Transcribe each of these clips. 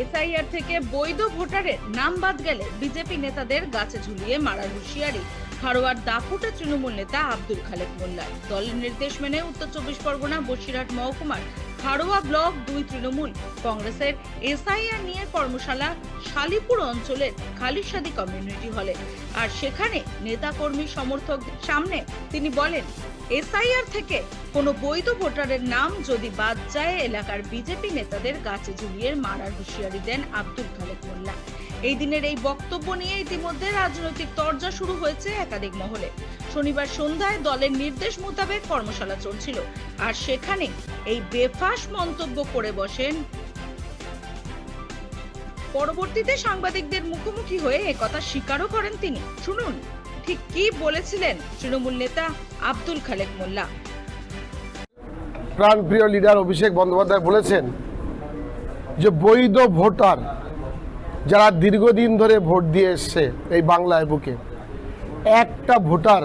SIR থেকে বৈধ ভোটারের নাম বাদ গেলে বিজেপি নেতাদের গাছে ঝুলিয়ে মারার হুঁশিয়ারি। হারোয়ার দাপুটে তৃণমূল নেতা আব্দুল খালেক মোল্লা দলের নির্দেশ মেনে উত্তর চব্বিশ পরগনা, বসিরহাট মহকুমার খারোয়া ব্লক দুই তৃণমূল কংগ্রেসের এসআইআর নিয়ে কর্মশালা শালিপুর অঞ্চলের খালিশাদি কমিউনিটি হলে। আর সেখানে নেতাকর্মী সমর্থকদের সামনে তিনি বলেন এসআইআর থেকে কোনো বৈধ ভোটারের নাম যদি বাদ যায়, এলাকার বিজেপি নেতাদের গাছে ঝুলিয়ে মারার হুঁশিয়ারি দেন আব্দুল খালেক মোল্লা। এই দিনের এই বক্তব্য নিয়ে ইতিমধ্যে রাজনৈতিক তরজা শুরু হয়েছে একাধিক মহলে। শনিবার সন্ধ্যায় দলের নির্দেশ মোতাবেক কর্মশালা চলছিল। আর সেখানে এই বেফাস মন্তব্য করে বসেন। পরবর্তীতে সাংবাদিকদের মুখোমুখি হয়ে একথা স্বীকারও করেন তিনি। শুনুন। ঠিক কি বলেছিলেন তৃণমূল নেতা আব্দুল খালেক মোল্লা? প্রাণপ্রিয় লিডার অভিষেক বন্দ্যোপাধ্যায় বলেছেন যে বৈধ ভোটার যারা দীর্ঘদিন ধরে ভোট দিয়ে এসছে এই বাংলায় বুকে, একটা ভোটার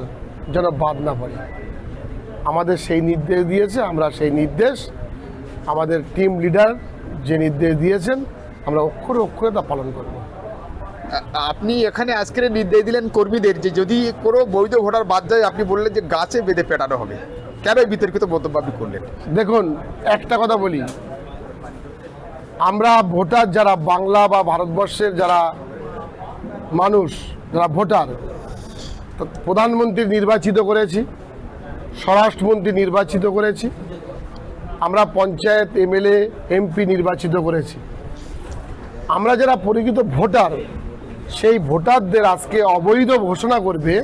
যেন বাদ না পড়ে। আমাদের সেই নির্দেশ দিয়েছে, আমরা সেই নির্দেশ, আমাদের টিম লিডার যে নির্দেশ দিয়েছেন, আমরা অক্ষরে অক্ষরে তা পালন করব। আপনি এখানে আজকের নির্দেশ দিলেন কর্মীদের যে যদি কোনো বৈধ ভোটার বাদ যায়, আপনি বললেন যে গাছে বেঁধে পেটানো হবে। কেন বিতর্কিত মন্তব্য আপনি করলেন? দেখুন, একটা কথা বলি। আমরা ভোটার যারা, বাংলা বা ভারতবর্ষের যারা মানুষ, যারা ভোটার প্রধানমন্ত্রী নির্বাচিত করেছি, স্বরাষ্ট্রমন্ত্রী নির্বাচিত করেছি, আমরা পঞ্চায়েত এমএলএ, এমপি নির্বাচিত করেছি। আমরা যারা পরিচিত ভোটার সেই ভোটারদের আজকে অবৈধ ঘোষণা করবে।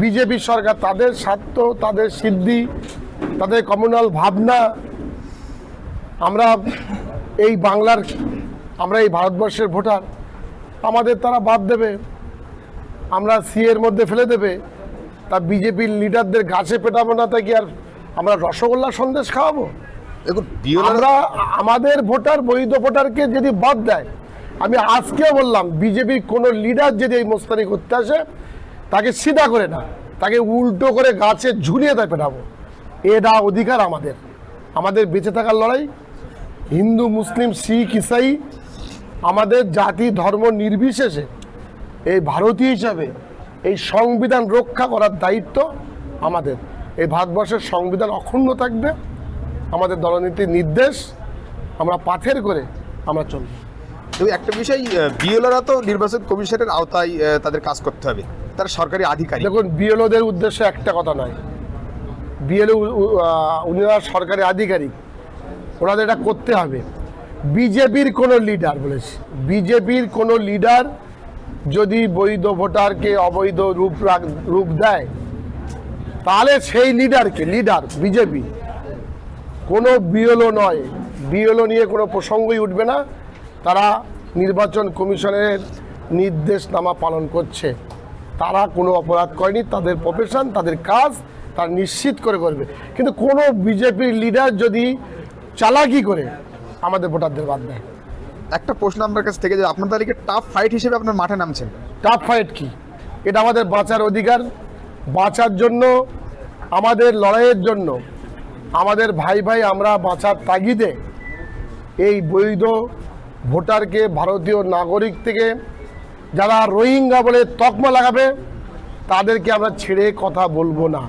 বিজেপি সরকার তাদের স্বার্থ তাদের সিদ্ধি তাদের কমিউনাল ভাবনা আমরা এই বাংলার আমরা এই ভারতবর্ষের ভোটার আমাদের তারা বাদ দেবে। আমরা সি এর মধ্যে ফেলে দেবে। তা বিজেপির লিডারদের গাছে পেটাবো না তাই কি আর আমরা রসগোল্লা সন্দেশ খাওয়াবো? দেখুন আমরা আমাদের ভোটার বৈধ ভোটারকে যদি বাদ দেয় আমি আজকেও বললাম, বিজেপির কোনো লিডার যদি এই মোস্তানি করতে আসে, তাকে সিধা করে না, তাকে উল্টো করে গাছে ঝুলিয়ে দেয় পেটাবো। এটা অধিকার আমাদের। আমাদের বেঁচে থাকার লড়াই, হিন্দু, মুসলিম, শিখ, ইসাই, আমাদের জাতি, ধর্ম নির্বিশেষে এই ভারতীয় হিসাবে এই সংবিধান রক্ষা করার দায়িত্ব আমাদের। এই ভারতবর্ষের সংবিধান অক্ষুণ্ণ থাকবে, আমাদের দলনীতির নির্দেশ আমরা পাথের করে আমরা চলব। তো একটা বিষয় বিওলারা তো নির্বাচন কমিশনের আওতায় তাদের কাজ করতে হবে। তারা সরকারি আধিকারিক। দেখুন, বিএলওদের উদ্দেশ্যে একটা কথা নয়। বিএলও উনিরা সরকারি আধিকারিক। ওনাদের এটা করতে হবে। বিজেপির কোনো লিডার, বলেছি, বিজেপির কোনো লিডার যদি বৈধ ভোটারকে অবৈধ রূপ রূপ দেয়, তাহলে সেই লিডারকে, লিডার, বিজেপি, কোনো বিএলও নয়। বিএলও নিয়ে কোনো প্রসঙ্গই উঠবে না। তারা নির্বাচন কমিশনের নির্দেশনামা পালন করছে। তারা কোনো অপরাধ করেনি তাদের প্রফেশন তাদের কাজ তারা নিশ্চিত করে করবে। কিন্তু কোনো বিজেপির লিডার যদি চালাকি করে আমাদের ভোটারদের বাদ দেয়। একটা প্রশ্ন আপনার কাছ থেকে যে আপনার তালিকে টাফ ফাইট হিসেবে আপনার মাঠে নামছেন। টাফ ফাইট কি? এটা আমাদের বাঁচার অধিকার বাঁচার জন্য আমাদের লড়াইয়ের জন্য। আমাদের ভাই ভাই আমরা বাঁচার তাগিদে এই বৈধ ভোটারকে ভারতীয় নাগরিক থেকে যারা রোহিঙ্গা বলে তকমা লাগাবে, তাদেরকে আমরা ছেড়ে কথা বলব না।